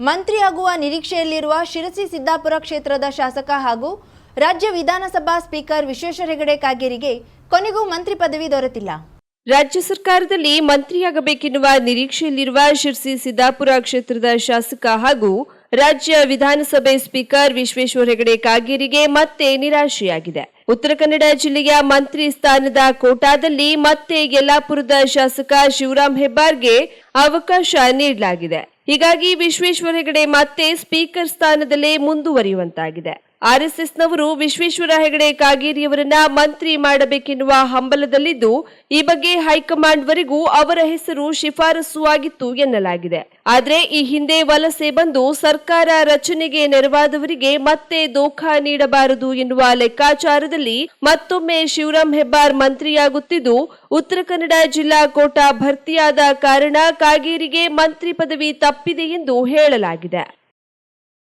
ಮಂತ್ರಿಯಾಗುವ ನಿರೀಕ್ಷೆಯಲ್ಲಿರುವ ಶಿರಸಿ ಸಿದ್ದಾಪುರ ಕ್ಷೇತ್ರದ ಶಾಸಕ ಹಾಗೂ ರಾಜ್ಯ ವಿಧಾನಸಭಾ ಸ್ಪೀಕರ್ ವಿಶ್ವೇಶ್ವರ ಹೆಗಡೆ ಕಾಗೇರಿಗೆ ಕೊನೆಗೂ ಮಂತ್ರಿ ಪದವಿ ದೊರೆತಿಲ್ಲ. ರಾಜ್ಯ ಸರ್ಕಾರದಲ್ಲಿ ಮಂತ್ರಿಯಾಗಬೇಕೆನ್ನುವ ನಿರೀಕ್ಷೆಯಲ್ಲಿರುವ ಶಿರಸಿ ಸಿದ್ದಾಪುರ ಕ್ಷೇತ್ರದ ಶಾಸಕ ಹಾಗೂ ರಾಜ್ಯ ವಿಧಾನಸಭೆ ಸ್ಪೀಕರ್ ವಿಶ್ವೇಶ್ವರ ಹೆಗಡೆ ಕಾಗೇರಿಗೆ ಮತ್ತೆ ನಿರಾಶೆಯಾಗಿದೆ. ಉತ್ತರ ಕನ್ನಡ ಜಿಲ್ಲೆಯ ಮಂತ್ರಿ ಸ್ಥಾನದ ಕೋಟಾದಲ್ಲಿ ಮತ್ತೆ ಯಲ್ಲಾಪುರದ ಶಾಸಕ ಶಿವರಾಮ್ ಹೆಬ್ಬಾರ್ಗೆ ಅವಕಾಶ ನೀಡಲಾಗಿದೆ. ಹೀಗಾಗಿ ವಿಶ್ವೇಶ್ವರ ಹೆಗಡೆ ಮತ್ತೆ ಸ್ಪೀಕರ್ ಸ್ಥಾನದಲ್ಲೇ ಮುಂದುವರಿಯುವಂತಾಗಿದೆ. ಆರ್ಎಸ್ಎಸ್ನವರು ವಿಶ್ವೇಶ್ವರ ಹೆಗಡೆ ಕಾಗೇರಿಯವರನ್ನ ಮಂತ್ರಿ ಮಾಡಬೇಕೆನ್ನುವ ಹಂಬಲದಲ್ಲಿದ್ದು, ಈ ಬಗ್ಗೆ ಹೈಕಮಾಂಡ್ವರೆಗೂ ಅವರ ಹೆಸರು ಶಿಫಾರಸು ಆಗಿತ್ತು ಎನ್ನಲಾಗಿದೆ. ಆದರೆ ಈ ಹಿಂದೆ ವಲಸೆ ಬಂದು ಸರ್ಕಾರ ರಚನೆಗೆ ನೆರವಾದವರಿಗೆ ಮತ್ತೆ ದೋಖ ನೀಡಬಾರದು ಎನ್ನುವ ಲೆಕ್ಕಾಚಾರದಲ್ಲಿ ಮತ್ತೊಮ್ಮೆ ಶಿವರಾಂ ಹೆಬ್ಬಾರ್ ಮಂತ್ರಿಯಾಗುತ್ತಿದ್ದು, ಉತ್ತರ ಕನ್ನಡ ಜಿಲ್ಲಾ ಕೋಟಾ ಭರ್ತಿಯಾದ ಕಾರಣ ಕಾಗೇರಿಗೆ ಮಂತ್ರಿ ಪದವಿ ತಪ್ಪಿದೆ ಎಂದು ಹೇಳಲಾಗಿದೆ.